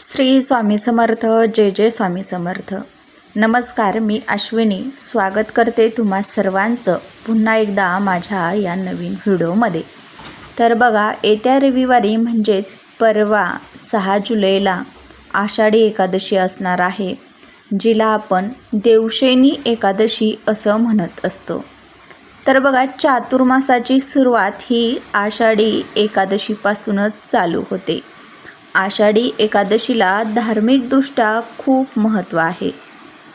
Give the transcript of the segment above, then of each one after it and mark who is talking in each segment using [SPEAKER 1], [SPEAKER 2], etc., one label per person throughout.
[SPEAKER 1] श्री स्वामी समर्थ जय जय स्वामी समर्थ. नमस्कार मी अश्विनी. स्वागत करते तुम्हा सर्वांचं पुन्हा एकदा माझ्या या नवीन व्हिडिओमध्ये. तर बघा येत्या रविवारी म्हणजेच परवा सहा जुलैला आषाढी एकादशी असणार आहे जिला आपण देवशेनी एकादशी असं म्हणत असतो. तर बघा चातुर्मासाची सुरुवात ही आषाढी एकादशीपासूनच चालू होते. आषाढी एकादशीला धार्मिकदृष्ट्या खूप महत्त्व आहे.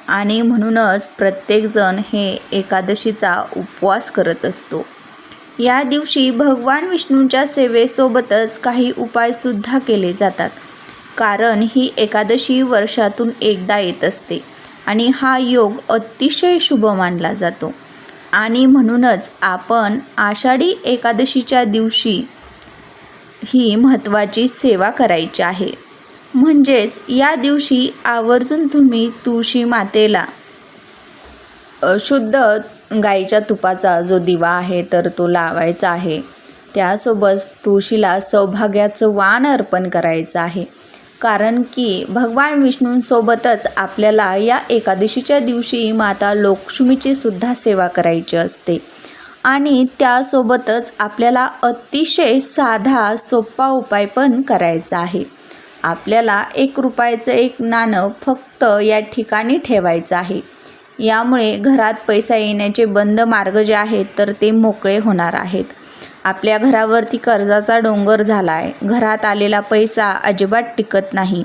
[SPEAKER 1] आणि म्हणूनच प्रत्येकजण हे एकादशीचा उपवास करत असतो. या दिवशी भगवान विष्णूंच्या सेवेसोबतच काही उपायसुद्धा केले जातात. कारण ही एकादशी वर्षातून एकदा येत असते आणि हा योग अतिशय शुभ मानला जातो. आणि म्हणूनच आपण आषाढी एकादशीच्या दिवशी ही महत्त्वाची सेवा करायची आहे. म्हणजेच या दिवशी आवर्जून तुम्ही तुळशी मातेला शुद्ध गाईच्या तुपाचा जो दिवा आहे तर तो लावायचा आहे. त्यासोबत तुळशीला सौभाग्याचं वाण अर्पण करायचं आहे. कारण की भगवान विष्णूंसोबतच आपल्याला या एकादशीच्या दिवशी माता लक्ष्मीची सुद्धा सेवा करायची असते. आणि त्यासोबतच आपल्याला अतिशय साधा सोपा उपाय पण करायचा आहे. आपल्याला एक रुपयाचं एक नाणं फक्त या ठिकाणी ठेवायचं आहे. यामुळे घरात पैसा येण्याचे बंद मार्ग जे आहेत तर ते मोकळे होणार आहेत. आपल्या घरावरती कर्जाचा डोंगर झाला आहे घरात आलेला पैसा अजिबात टिकत नाही.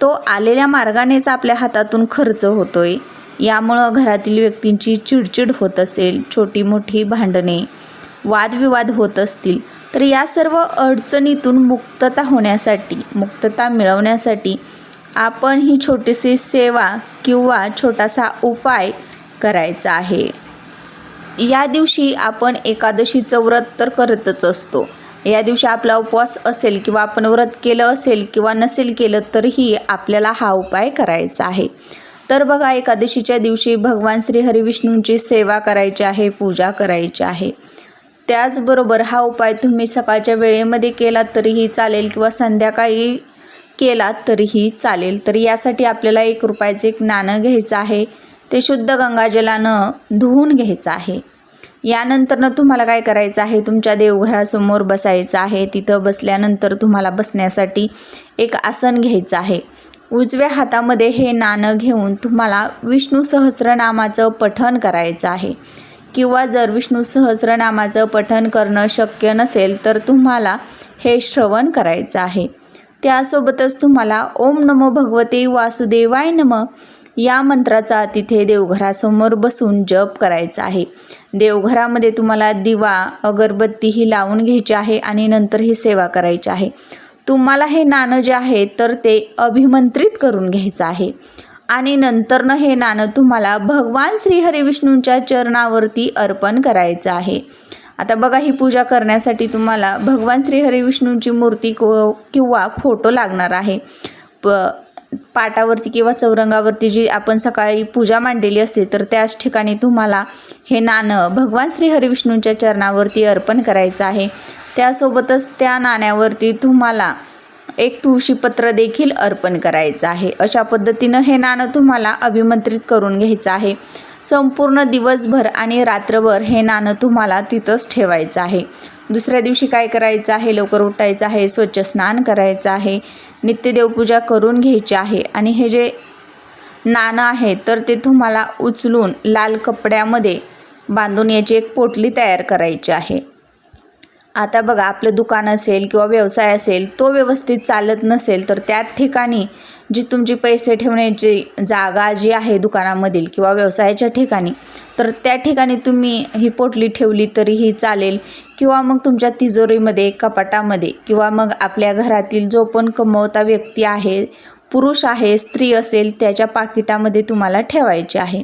[SPEAKER 1] तो आलेल्या मार्गानेच आपल्या हातातून खर्च होतोय. यामुळं घरातील व्यक्तींची चिडचिड होत असेल छोटी मोठी भांडणे वादविवाद होत असतील. तर या सर्व अडचणीतून मुक्तता होण्यासाठी मुक्तता मिळवण्यासाठी आपण ही छोटीशी सेवा किंवा छोटासा उपाय करायचा आहे. या दिवशी आपण एकादशीचं व्रत तर करतच असतो. या दिवशी आपला उपवास असेल किंवा आपण व्रत केलं असेल किंवा नसेल केलं तरीही आपल्याला हा उपाय करायचा आहे. तर बघा एकादशीच्या दिवशी भगवान श्री हरिविष्णूंची सेवा करायची आहे पूजा करायची आहे. त्याचबरोबर हा उपाय तुम्ही सकाळच्या वेळेमध्ये केलात तरीही चालेल किंवा संध्याकाळी केलात तरीही चालेल. तर यासाठी आपल्याला एक रुपयाचं एक नाणं घ्यायचं आहे. ते शुद्ध गंगाजलानं धुवून घ्यायचं आहे. यानंतरनं तुम्हाला काय करायचं आहे? तुमच्या देवघरासमोर बसायचं आहे. तिथं बसल्यानंतर तुम्हाला बसण्यासाठी एक आसन घ्यायचं आहे. उजव्या हातामध्ये हे नाणं घेऊन तुम्हाला विष्णू सहस्रनामाचं पठण करायचं आहे. किंवा जर विष्णू सहस्रनामाचं पठण करणं शक्य नसेल तर तुम्हाला हे श्रवण करायचं आहे. त्यासोबतच तुम्हाला ओम नमो भगवते वासुदेवाय नम या मंत्राचा तिथे देवघरासमोर बसून जप करायचा आहे. देवघरामध्ये तुम्हाला दिवा अगरबत्ती ही लावून घ्यायची आहे आणि नंतर ही सेवा करायची आहे. तुम्हाला हे नाणं जे आहे तर ते अभिमंत्रित करून घ्यायचं आहे. आणि नंतरनं हे नाणं तुम्हाला भगवान श्रीहरिविष्णूंच्या चरणावरती अर्पण करायचं आहे. आता बघा ही पूजा करण्यासाठी तुम्हाला भगवान श्री हरिविष्णूंची मूर्ती को किंवा फोटो लागणार आहे. प पाटावरती किंवा चौरंगावरती जी आपण सकाळी पूजा मांडलेली असते तर त्याच ठिकाणी तुम्हाला हे नाणं भगवान श्री हरिविष्णूंच्या चरणावरती अर्पण करायचं आहे. त्यासोबतच त्या नाण्यावरती तुम्हाला एक तुळशीपत्र देखील अर्पण करायचं आहे. अशा पद्धतीनं हे नाणं तुम्हाला अभिमंत्रित करून घ्यायचं आहे. संपूर्ण दिवसभर आणि रात्रभर हे नाणं तुम्हाला तिथंच ठेवायचं आहे. दुसऱ्या दिवशी काय करायचं आहे? लवकर उठायचं आहे स्वच्छ स्नान करायचं आहे नित्यदेवपूजा करून घ्यायची आहे आणि हे जे नाणं आहे तर ते तुम्हाला उचलून लाल कपड्यामध्ये बांधून याची एक पोटली तयार करायची आहे. आता बघा आपलं दुकान असेल किंवा व्यवसाय असेल तो व्यवस्थित चालत नसेल तर त्या ठिकाणी जी तुमची पैसे ठेवण्याची जागा जी आहे दुकानामधील किंवा व्यवसायाच्या ठिकाणी तर त्या ठिकाणी तुम्ही ही पोटली ठेवली तरीही चालेल. किंवा मग तुमच्या तिजोरीमध्ये कपाटामध्ये किंवा मग आपल्या घरातील जो पण कमवता व्यक्ती आहे पुरुष आहे स्त्री असेल त्याच्या पाकिटामध्ये तुम्हाला ठेवायचे आहे.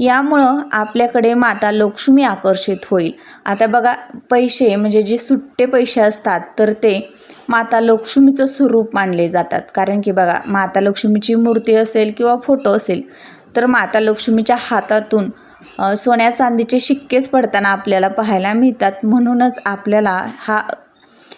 [SPEAKER 1] यामुळं आपल्याकडे माता लक्ष्मी आकर्षित होईल. आता बघा पैसे म्हणजे जे सुट्टे पैसे असतात तर ते माता लक्ष्मीचं स्वरूप मानले जातात. कारण की बघा माता लक्ष्मीची मूर्ती असेल किंवा फोटो असेल तर माता लक्ष्मीच्या हातातून सोन्या चांदीचे शिक्केच पडताना आपल्याला पाहायला मिळतात. म्हणूनच आपल्याला हा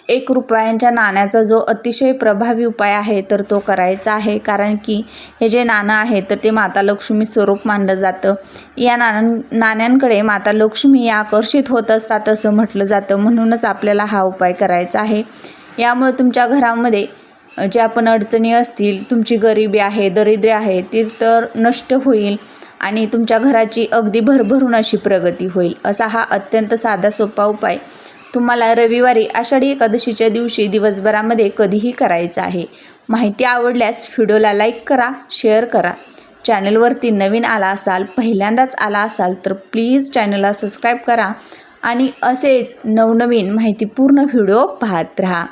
[SPEAKER 1] एक रुपयांच्या नाण्याचा जो अतिशय प्रभावी उपाय आहे तर तो करायचा आहे. कारण की हे जे नाणं आहे तर ते माता लक्ष्मी स्वरूप मानलं जातं. या नाण्या नाण्यांकडे माता लक्ष्मी या आकर्षित होत असतात असं म्हटलं जातं. म्हणूनच आपल्याला हा उपाय करायचा आहे. यामुळे तुमच्या घरामध्ये जे आपण अडचणी असतील तुमची गरिबी आहे दरिद्र्य आहे ती तर नष्ट होईल आणि तुमच्या घराची अगदी भरभरून अशी प्रगती होईल. असा हा अत्यंत साधा सोपा उपाय. तुम्हाला रविवारी आषाढी एकादशीच्या दिवशी दिवसभरामध्ये कधीही करायचं आहे. माहिती आवडल्यास व्हिडिओला लाईक करा शेअर करा. चॅनलवरती नवीन आला असाल पहिल्यांदाच आला असाल तर प्लीज चॅनलला सबस्क्राईब करा आणि असेच नवनवीन माहितीपूर्ण व्हिडिओ पाहत राहा.